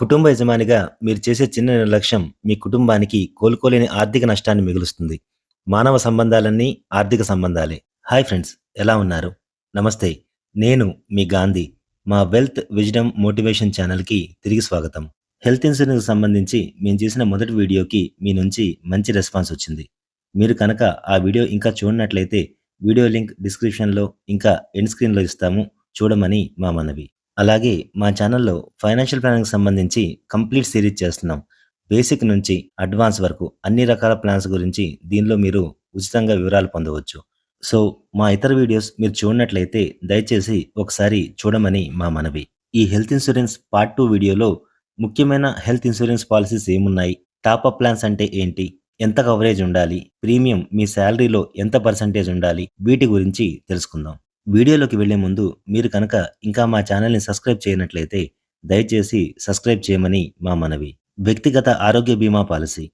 కుటుంబ యజమానిగా మీరు చేసే చిన్న నిర్లక్ష్యం మీ కుటుంబానికి కోలుకోలేని ఆర్థిక నష్టాన్ని మిగులుస్తుంది. మానవ సంబంధాలన్నీ ఆర్థిక సంబంధాలే. హాయ్ ఫ్రెండ్స్ ఎలా ఉన్నారు? నమస్తే నేను మీ గాంధీ. మా వెల్త్ విజ్డమ్ మోటివేషన్ ఛానల్కి తిరిగి స్వాగతం. హెల్త్ ఇన్సూరెన్స్కి సంబంధించి మేము చేసిన మొదటి వీడియోకి మీ నుంచి మంచి రెస్పాన్స్ వచ్చింది. మీరు కనుక ఆ వీడియో ఇంకా చూడనట్లయితే వీడియో లింక్ డిస్క్రిప్షన్లో ఇంకా ఎండ్ స్క్రీన్లో ఇస్తాము. చూడమని మా మనవి. అలాగే మా ఛానల్లో ఫైనాన్షియల్ ప్లానింగ్ సంబంధించి కంప్లీట్ సిరీస్ చేస్తున్నాం. బేసిక్ నుంచి అడ్వాన్స్ వరకు అన్ని రకాల ప్లాన్స్ గురించి దీనిలో మీరు ఉచితంగా వివరాలు పొందవచ్చు. సో మా ఇతర వీడియోస్ మీరు చూడనట్లయితే దయచేసి ఒకసారి చూడమని మా మనవి. ఈ హెల్త్ ఇన్సూరెన్స్ పార్ట్ టూ వీడియోలో ముఖ్యమైన హెల్త్ ఇన్సూరెన్స్ పాలసీస్ ఏమున్నాయి? టాప్ అప్ ప్లాన్స్ అంటే ఏంటి? ఎంత కవరేజ్ ఉండాలి? ప్రీమియం మీ శాలరీలో ఎంత పర్సంటేజ్ ఉండాలి? వీటి గురించి తెలుసుకుందాం. వీడియోలోకి వెళ్ళే ముందు మీరు కనుక ఇంకా మా ఛానల్ని సబ్స్క్రైబ్ చేయనట్లయితే దయచేసి సబ్స్క్రైబ్ చేయమని మా మనవి. వ్యక్తిగత ఆరోగ్య బీమా policy.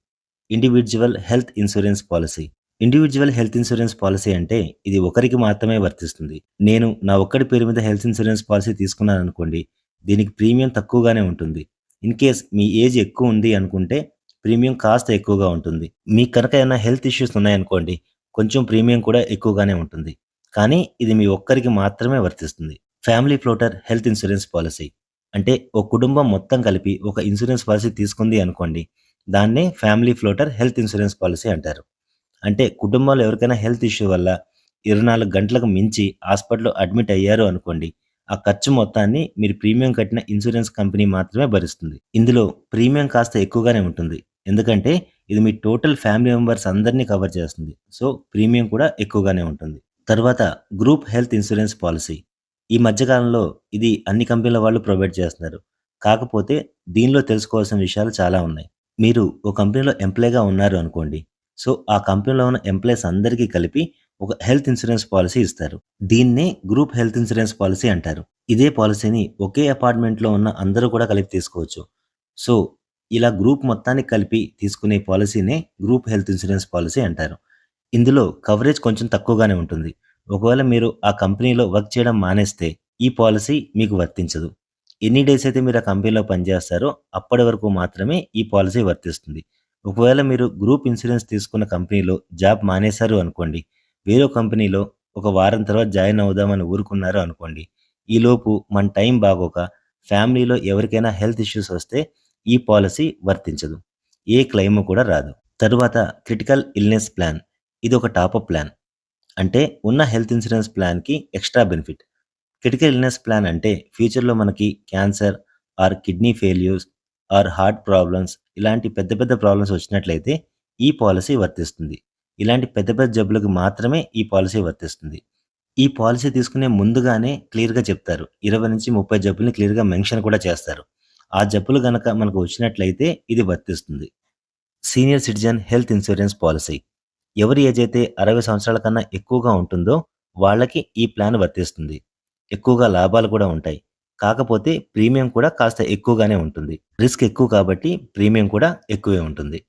Individual health insurance policy. Individual health insurance policy అంటే ఇది ఒకరికి మాత్రమే వర్తిస్తుంది. నేను నా ఒక్కడి పేరు మీద హెల్త్ ఇన్సూరెన్స్ పాలసీ తీసుకున్నాను అనుకోండి దీనికి ప్రీమియం తక్కువగానే ఉంటుంది. ఇన్ కేస్ మీ ఏజ్ ఎక్కువ ఉంది అనుకుంటే ప్రీమియం కాస్త ఎక్కువగా ఉంటుంది. మీకు కనుక ఏమైనా హెల్త్ ఇష్యూస్ ఉన్నాయనుకోండి కొంచెం ప్రీమియం కూడా ఎక్కువగానే ఉంటుంది. కానీ ఇది మీ ఒక్కరికి మాత్రమే వర్తిస్తుంది. Family floater health insurance policy. అంటే ఒక కుటుంబం మొత్తం కలిపి ఒక ఇన్సూరెన్స్ పాలసీ తీసుకుంది అనుకోండి దాన్నే family floater health insurance policy అంటారు. అంటే కుటుంబంలో ఎవరికైనా హెల్త్ ఇష్యూ వల్ల ఇరవై నాలుగు గంటలకు మించి హాస్పిటల్లో అడ్మిట్ అయ్యారు అనుకోండి ఆ ఖర్చు మొత్తాన్ని మీరు ప్రీమియం కట్టిన ఇన్సూరెన్స్ కంపెనీ మాత్రమే భరిస్తుంది. ఇందులో ప్రీమియం కాస్త ఎక్కువగానే ఉంటుంది. ఎందుకంటే ఇది మీ టోటల్ ఫ్యామిలీ మెంబర్స్ అందరినీ కవర్ చేస్తుంది. సో ప్రీమియం కూడా ఎక్కువగానే ఉంటుంది. తర్వాత గ్రూప్ హెల్త్ ఇన్సూరెన్స్ పాలసీ. ఈ మధ్యకాలంలో ఇది అన్ని కంపెనీల వాళ్ళు ప్రొవైడ్ చేస్తున్నారు. కాకపోతే దీనిలో తెలుసుకోవాల్సిన విషయాలు చాలా ఉన్నాయి. మీరు ఒక కంపెనీలో ఎంప్లాయ్గా ఉన్నారు అనుకోండి. సో ఆ కంపెనీలో ఉన్న ఎంప్లాయీస్ అందరికీ కలిపి ఒక హెల్త్ ఇన్సూరెన్స్ పాలసీ ఇస్తారు. దీన్నే గ్రూప్ హెల్త్ ఇన్సూరెన్స్ పాలసీ అంటారు. ఇదే పాలసీని ఒకే అపార్ట్మెంట్లో ఉన్న అందరూ కూడా కలిపి తీసుకోవచ్చు. సో ఇలా గ్రూప్ మొత్తాన్ని కలిపి తీసుకునే పాలసీనే గ్రూప్ హెల్త్ ఇన్సూరెన్స్ పాలసీ అంటారు. ఇందులో కవరేజ్ కొంచెం తక్కువగానే ఉంటుంది. ఒకవేళ మీరు ఆ కంపెనీలో వర్క్ చేయడం మానేస్తే ఈ పాలసీ మీకు వర్తించదు. ఎన్ని డేస్ అయితే మీరు ఆ కంపెనీలో పనిచేస్తారో అప్పటి వరకు మాత్రమే ఈ పాలసీ వర్తిస్తుంది. ఒకవేళ మీరు గ్రూప్ ఇన్సూరెన్స్ తీసుకున్న కంపెనీలో జాబ్ మానేశారు అనుకోండి వేరే కంపెనీలో ఒక వారం తర్వాత జాయిన్ అవుదామని ఊరుకున్నారు అనుకోండి ఈలోపు మన టైం బాగోక ఫ్యామిలీలో ఎవరికైనా హెల్త్ ఇష్యూస్ వస్తే ఈ పాలసీ వర్తించదు. ఏ క్లెయిమ్ కూడా రాదు. తరువాత క్రిటికల్ ఇల్నెస్ ప్లాన్. ఇది ఒక టాపప్ ప్లాన్. అంటే ఉన్న health insurance ప్లాన్కి extra benefit. Critical illness plan అంటే ఫ్యూచర్లో మనకి cancer or kidney failures or heart problems ఇలాంటి పెద్ద పెద్ద ప్రాబ్లమ్స్ వచ్చినట్లయితే ఈ పాలసీ వర్తిస్తుంది. ఇలాంటి పెద్ద పెద్ద జబ్బులకు మాత్రమే ఈ పాలసీ వర్తిస్తుంది. ఈ పాలసీ తీసుకునే ముందుగానే క్లియర్గా చెప్తారు. ఇరవై నుంచి ముప్పై జబ్బుల్ని క్లియర్గా మెన్షన్ కూడా చేస్తారు. ఆ జబ్బులు గనక మనకు వచ్చినట్లయితే ఇది వర్తిస్తుంది. Senior citizen health insurance policy. ఎవరి ఏజ్ అయితే అరవై సంవత్సరాల కన్నా ఎక్కువగా ఉంటుందో వాళ్ళకి ఈ ప్లాన్ వర్తిస్తుంది. ఎక్కువగా లాభాలు కూడా ఉంటాయి. కాకపోతే ప్రీమియం కూడా కాస్త ఎక్కువగానే ఉంటుంది. రిస్క్ ఎక్కువ కాబట్టి ప్రీమియం కూడా ఎక్కువే ఉంటుంది.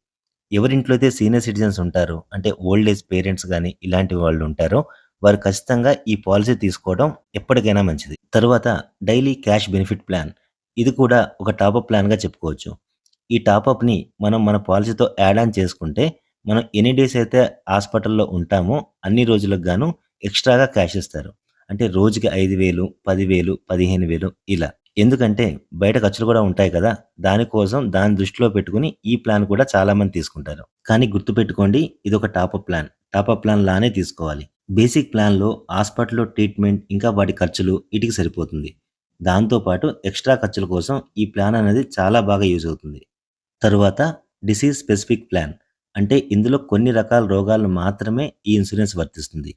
ఎవరింట్లో అయితే సీనియర్ సిటిజన్స్ ఉంటారో అంటే ఓల్డ్ ఏజ్ పేరెంట్స్ కానీ ఇలాంటి వాళ్ళు ఉంటారో వారు ఖచ్చితంగా ఈ పాలసీ తీసుకోవడం ఎప్పటికైనా మంచిది. తరువాత డైలీ క్యాష్ బెనిఫిట్ ప్లాన్. ఇది కూడా ఒక టాపప్ ప్లాన్గా చెప్పుకోవచ్చు. ఈ టాపప్ని మనం మన పాలసీతో యాడ్ ఆన్ చేసుకుంటే మనం ఎన్ని డేస్ అయితే హాస్పిటల్లో ఉంటామో అన్ని రోజులకు గాను ఎక్స్ట్రాగా క్యాష్ ఇస్తారు. అంటే రోజుకి ఐదు వేలు పదివేలు పదిహేను వేలు ఇలా. ఎందుకంటే బయట ఖర్చులు కూడా ఉంటాయి కదా దానికోసం దాని దృష్టిలో పెట్టుకుని ఈ ప్లాన్ కూడా చాలామంది తీసుకుంటారు. కానీ గుర్తుపెట్టుకోండి ఇది ఒక టాపప్ ప్లాన్. టాపప్ ప్లాన్ లానే తీసుకోవాలి. బేసిక్ ప్లాన్లో హాస్పిటల్లో ట్రీట్మెంట్ ఇంకా వాటి ఖర్చులు ఇటుకి సరిపోతుంది. దాంతోపాటు ఎక్స్ట్రా ఖర్చుల కోసం ఈ ప్లాన్ అనేది చాలా బాగా యూజ్ అవుతుంది. తరువాత డిసీజ్ స్పెసిఫిక్ ప్లాన్. అంటే ఇందులో కొన్ని రకాల రోగాలు మాత్రమే ఈ ఇన్సూరెన్స్ వర్తిస్తుంది.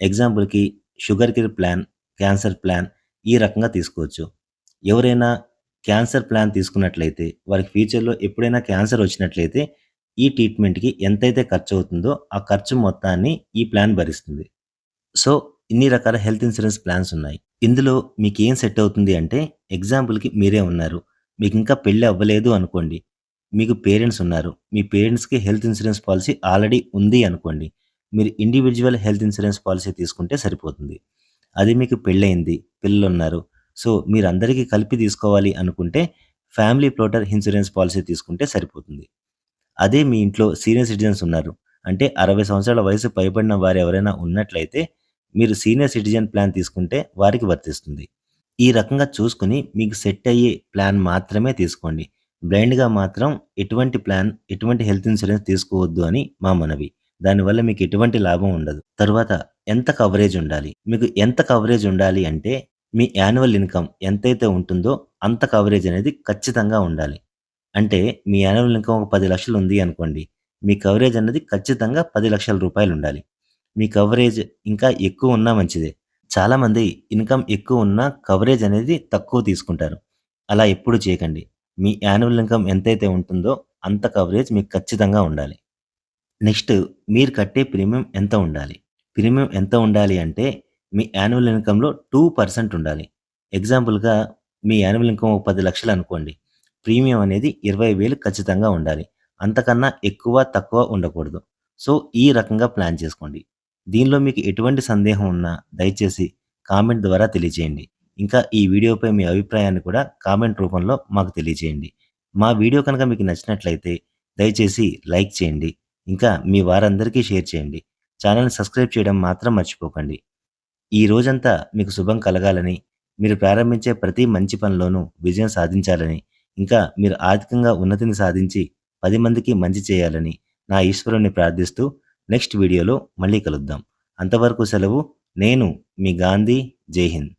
ఎగ్జాంపుల్కి షుగర్ కిర్ ప్లాన్ క్యాన్సర్ ప్లాన్ ఈ రకంగా తీసుకోవచ్చు. ఎవరైనా క్యాన్సర్ ప్లాన్ తీసుకున్నట్లయితే వారికి ఫ్యూచర్లో ఎప్పుడైనా క్యాన్సర్ వచ్చినట్లయితే ఈ ట్రీట్మెంట్కి ఎంతైతే ఖర్చు అవుతుందో ఆ ఖర్చు మొత్తాన్ని ఈ ప్లాన్ భరిస్తుంది. సో ఇన్ని రకాల హెల్త్ ఇన్సూరెన్స్ ప్లాన్స్ ఉన్నాయి. ఇందులో మీకు ఏం సెట్ అవుతుంది అంటే ఎగ్జాంపుల్కి మీరే ఉన్నారు. మీకు ఇంకా పెళ్ళి అవ్వలేదు అనుకోండి. మీకు పేరెంట్స్ ఉన్నారు. మీ పేరెంట్స్కి హెల్త్ ఇన్సూరెన్స్ పాలసీ ఆల్రెడీ ఉంది అనుకోండి. మీరు ఇండివిజువల్ హెల్త్ ఇన్సూరెన్స్ పాలసీ తీసుకుంటే సరిపోతుంది. అది మీకు పెళ్ళయింది పిల్లలు ఉన్నారు సో మీరు అందరికీ కలిపి తీసుకోవాలి అనుకుంటే ఫ్యామిలీ ఫ్లోటర్ ఇన్సూరెన్స్ పాలసీ తీసుకుంటే సరిపోతుంది. అదే మీ ఇంట్లో సీనియర్ సిటిజన్స్ ఉన్నారు. అంటే అరవై సంవత్సరాల వయసు పైబడిన వారు ఎవరైనా ఉన్నట్లయితే మీరు సీనియర్ సిటిజన్ ప్లాన్ తీసుకుంటే వారికి వర్తిస్తుంది. ఈ రకంగా చూసుకుని మీకు సెట్ అయ్యే ప్లాన్ మాత్రమే తీసుకోండి. బ్లైండ్గా మాత్రం ఎటువంటి ప్లాన్ ఎటువంటి హెల్త్ ఇన్సూరెన్స్ తీసుకోవద్దు అని మా మనవి. దానివల్ల మీకు ఎటువంటి లాభం ఉండదు. తర్వాత ఎంత కవరేజ్ ఉండాలి? మీకు ఎంత కవరేజ్ ఉండాలి అంటే మీ యాన్యువల్ ఇన్కమ్ ఎంతైతే ఉంటుందో అంత కవరేజ్ అనేది ఖచ్చితంగా ఉండాలి. అంటే మీ యాన్యువల్ ఇన్కమ్ ఒక పది లక్షలు ఉంది అనుకోండి మీ కవరేజ్ అనేది ఖచ్చితంగా పది లక్షల రూపాయలు ఉండాలి. మీ కవరేజ్ ఇంకా ఎక్కువ ఉన్నా మంచిదే. చాలామంది ఇన్కమ్ ఎక్కువ ఉన్నా కవరేజ్ అనేది తక్కువ తీసుకుంటారు. అలా ఎప్పుడు చేయకండి. మీ యాన్యువల్ ఇన్కమ్ ఎంతైతే ఉంటుందో అంత కవరేజ్ మీకు ఖచ్చితంగా ఉండాలి. నెక్స్ట్ మీరు కట్టే ప్రీమియం ఎంత ఉండాలి? ప్రీమియం ఎంత ఉండాలి అంటే మీ యాన్యువల్ ఇన్కంలో టూ పర్సెంట్ ఉండాలి. ఎగ్జాంపుల్గా మీ యాన్యువల్ ఇన్కమ్ ఒక పది లక్షలు అనుకోండి. ప్రీమియం అనేది ఇరవై వేలు ఖచ్చితంగా ఉండాలి. అంతకన్నా ఎక్కువ తక్కువ ఉండకూడదు. సో ఈ రకంగా ప్లాన్ చేసుకోండి. దీనిలో మీకు ఎటువంటి సందేహం ఉన్నా దయచేసి కామెంట్ ద్వారా తెలియజేయండి. ఇంకా ఈ వీడియోపై మీ అభిప్రాయాన్ని కూడా కామెంట్ రూపంలో మాకు తెలియజేయండి. మా వీడియో కనుక మీకు నచ్చినట్లయితే దయచేసి లైక్ చేయండి. ఇంకా మీ వారందరికీ షేర్ చేయండి. ఛానల్ని సబ్స్క్రైబ్ చేయడం మాత్రం మర్చిపోకండి. ఈ రోజంతా మీకు శుభం కలగాలని మీరు ప్రారంభించే ప్రతి మంచి పనిలోనూ విజయం సాధించాలని ఇంకా మీరు ఆర్థికంగా ఉన్నతిని సాధించి పది మందికి మంచి చేయాలని నా ఈశ్వరుని ప్రార్థిస్తూ నెక్స్ట్ వీడియోలో మళ్ళీ కలుద్దాం. అంతవరకు సెలవు. నేను మీ గాంధీ. జై హింద్.